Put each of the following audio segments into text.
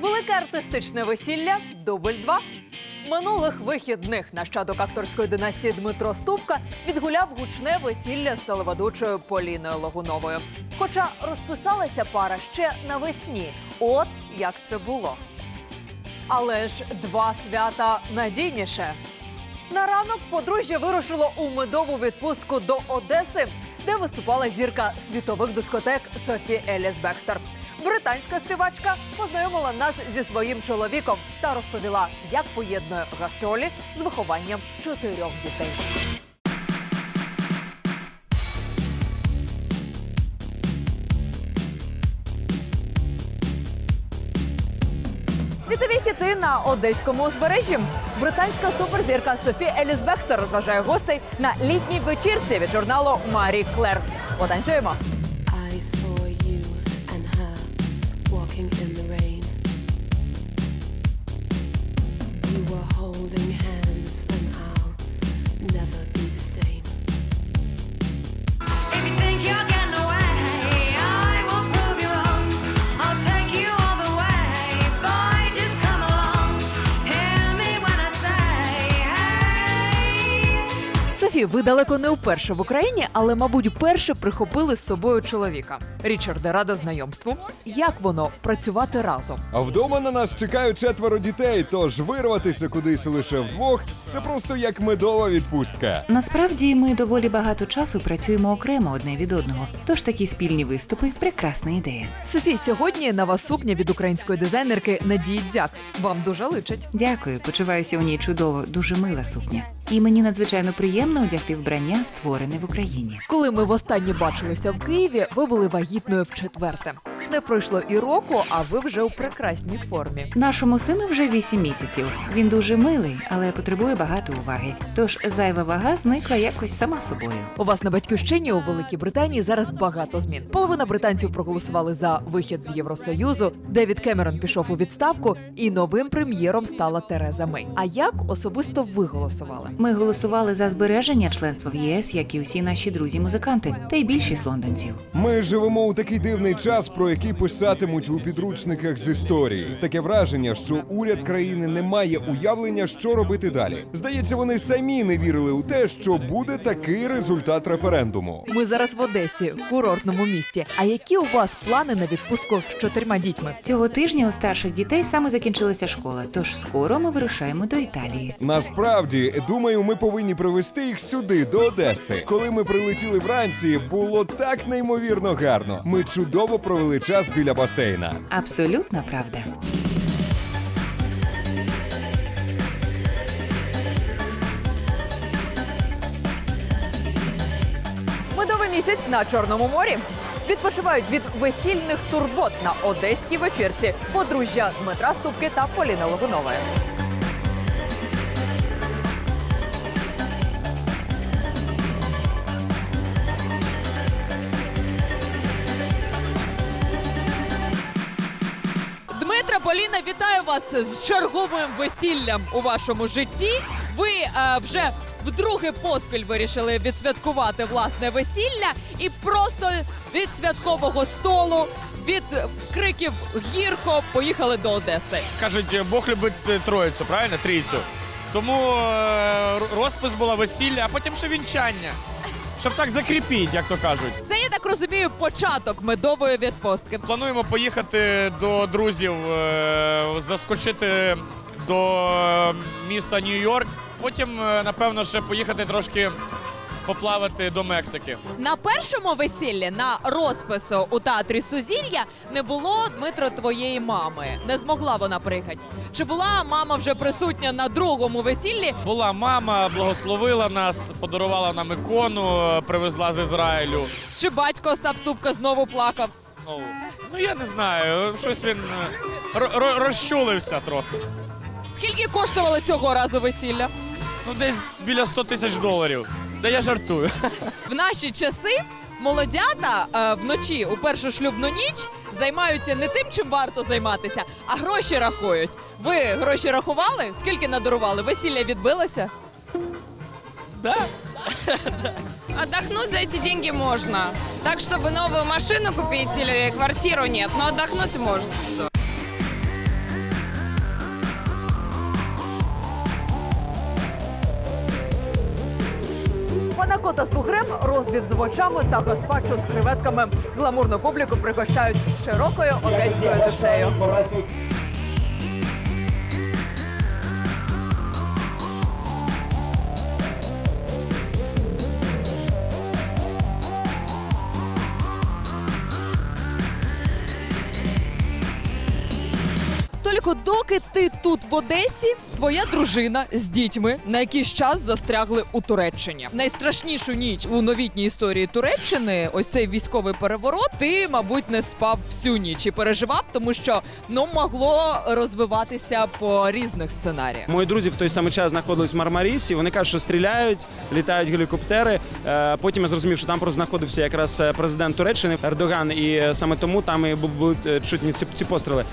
Велике артистичне весілля дубль 2 Минулих вихідних нащадок акторської династії Дмитро Ступка відгуляв гучне весілля з телеведучою Поліною Логуновою. Хоча розписалася пара ще навесні. От як це було. Але ж два свята надійніше. На ранок подружжя вирушило у медову відпустку до Одеси, де виступала зірка світових дискотек Софі Еліс Бекстер. Британська співачка познайомила нас зі своїм чоловіком та розповіла, як поєднує гастролі з вихованням чотирьох дітей. Світові хіти на одеському узбережжі. Британська суперзірка Софі Еліс розважає гостей на літній вечірці від журналу Марі Клер. Потанцюємо. Walking in the rain. You were holding hands, and I'll never be the Софі, ви далеко не вперше в Україні, але, мабуть, вперше прихопили з собою чоловіка. Річарде, рада знайомству. Як воно працювати разом? А вдома на нас чекають четверо дітей, тож вирватися кудись лише вдвох це просто як медова відпустка. Насправді ми доволі багато часу працюємо окремо одне від одного. Тож такі спільні виступи прекрасна ідея. Софі, сьогодні на вас сукня від української дизайнерки Надії Дзяк. Вам дуже личить. Дякую, почуваюся у ній чудово, дуже мила сукня. І мені надзвичайно приємно одягти вбрання, створене в Україні. Коли ми востаннє бачилися в Києві, ви були вагітною в четверте. Не пройшло і року, а ви вже у прекрасній формі. Нашому сину вже 8 місяців. Він дуже милий, але потребує багато уваги. Тож зайва вага зникла якось сама собою. У вас на батьківщині у Великій Британії зараз багато змін. Половина британців проголосували за вихід з Євросоюзу. Девід Кемерон пішов у відставку, і новим прем'єром стала Тереза Мей. А як особисто ви голосували? Ми голосували за збереження членства в ЄС, як і усі наші друзі-музиканти, та й більшість лондонців. Ми живемо у такий дивний час, про який писатимуть у підручниках з історії. Таке враження, що уряд країни не має уявлення, що робити далі. Здається, вони самі не вірили у те, що буде такий результат референдуму. Ми зараз в Одесі, курортному місті. А які у вас плани на відпустку з чотирма дітьми? Цього тижня у старших дітей саме закінчилася школа, тож скоро ми вирушаємо до Італії. Насправді, думаю, ми повинні привезти їх сюди, до Одеси. Коли ми прилетіли вранці, було так неймовірно гарно. Ми чудово провели час біля басейна. Абсолютна правда. Медовий місяць на Чорному морі. Відпочивають від весільних турбот на одеській вечірці подружжя Дмитра Ступки та Поліни Логунової. Дмитра вітаю вас з черговим весіллям у вашому житті. Ви е, вже вдруге поспіль вирішили відсвяткувати власне весілля і просто від святкового столу, від криків гірко поїхали до Одеси. Кажуть, Бог любить е, троїцю, правильно? Трійцю. Тому е, розпис була весілля, а потім ще вінчання. Щоб так закріпіть, як то кажуть. Це я так розумію, початок медової відпустки. Плануємо поїхати до друзів, е, заскочити до міста Нью-Йорк. Потім, е, напевно, ще поїхати трошки поплавати до Мексики. На першому весіллі на розпису у театрі Сузір'я не було Дмитро твоєї мами. Не змогла вона приїхати. Чи була мама вже присутня на другому весіллі? Була мама, благословила нас, подарувала нам ікону, е, привезла з Ізраїлю. Чи батько Остап Ступка знову плакав? Ну, ну я не знаю, щось він е, ро- ро- розчулився трохи. Скільки коштувало цього разу весілля? Ну, десь біля 100 тисяч доларів. Да я жартую. В наші часи молодята е, вночі у першу шлюбну ніч займаються не тим, чим варто займатися, а гроші рахують. Ви гроші рахували? Скільки надарували? Весілля відбилося? Да? Отдохнуть за эти деньги можно. Так, чтобы новую машину купить или квартиру нет, но отдохнуть можно. Панакота з бугрем, розбів з овочами та гаспачо з креветками. Гламурну публіку пригощають широкою одеською душею. Толіко, доки ти тут в Одесі, твоя дружина з дітьми на якийсь час застрягли у Туреччині. Найстрашнішу ніч у новітній історії Туреччини, ось цей військовий переворот. Ти, мабуть, не спав всю ніч і переживав, тому що ну могло розвиватися по різних сценаріях. Мої друзі в той самий час знаходились в Мармарісі. Вони кажуть, що стріляють, літають гелікоптери. Е, Потім я зрозумів, що там просто знаходився якраз е, президент Туреччини Ердоган, і е, саме тому там і були чутні ці, постріли.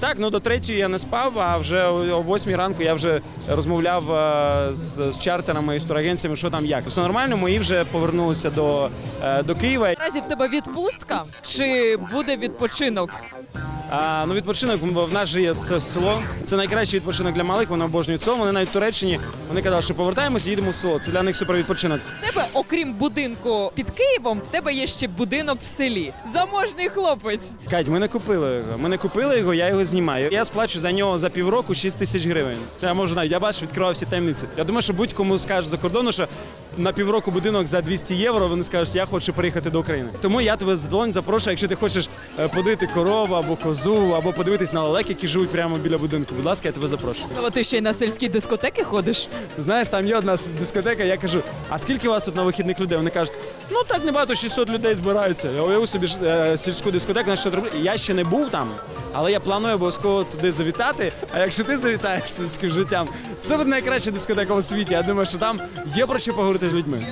Так, ну до третьої я не спав, а вже о восьмій ранку я вже розмовляв е, з, з чартерами і турагенціями, що там як. Все нормально, мої вже повернулися до, е, до Києва. Наразі в тебе відпустка чи буде відпочинок? А, ну, відпочинок в нас же є село. Це найкращий відпочинок для малих. Вони обожнюють село. Вони навіть в Туреччині вони казали, що повертаємося, їдемо в село. Це для них супер відпочинок. В тебе, окрім будинку під Києвом, в тебе є ще будинок в селі. Заможний хлопець. Кать, ми не купили його. Ми не купили його, я його знімаю. Я сплачу за нього за півроку 6 тисяч гривень. Я можу навіть, я бачу, відкривав всі таємниці. Я думаю, що будь-кому скажеш за кордону, що на півроку будинок за 200 євро, вони скажуть, я хочу переїхати до України. Тому я тебе з задоволенням запрошую, якщо ти хочеш е, подивити корову або козу, або подивитись на лелек, які живуть прямо біля будинку. Будь ласка, я тебе запрошую. Ну, ти ще й на сільські дискотеки ходиш. Ти знаєш, там є одна дискотека, я кажу, а скільки у вас тут на вихідних людей? Вони кажуть, ну так небагато, 600 людей збираються. Я уявив собі е, сільську дискотеку на 600 рублів. Я ще не був там, але я планую обов'язково туди завітати. А якщо ти завітаєш з сільським життям, це буде найкраща дискотека у світі. Я думаю, що там є про що поговорити з людьми.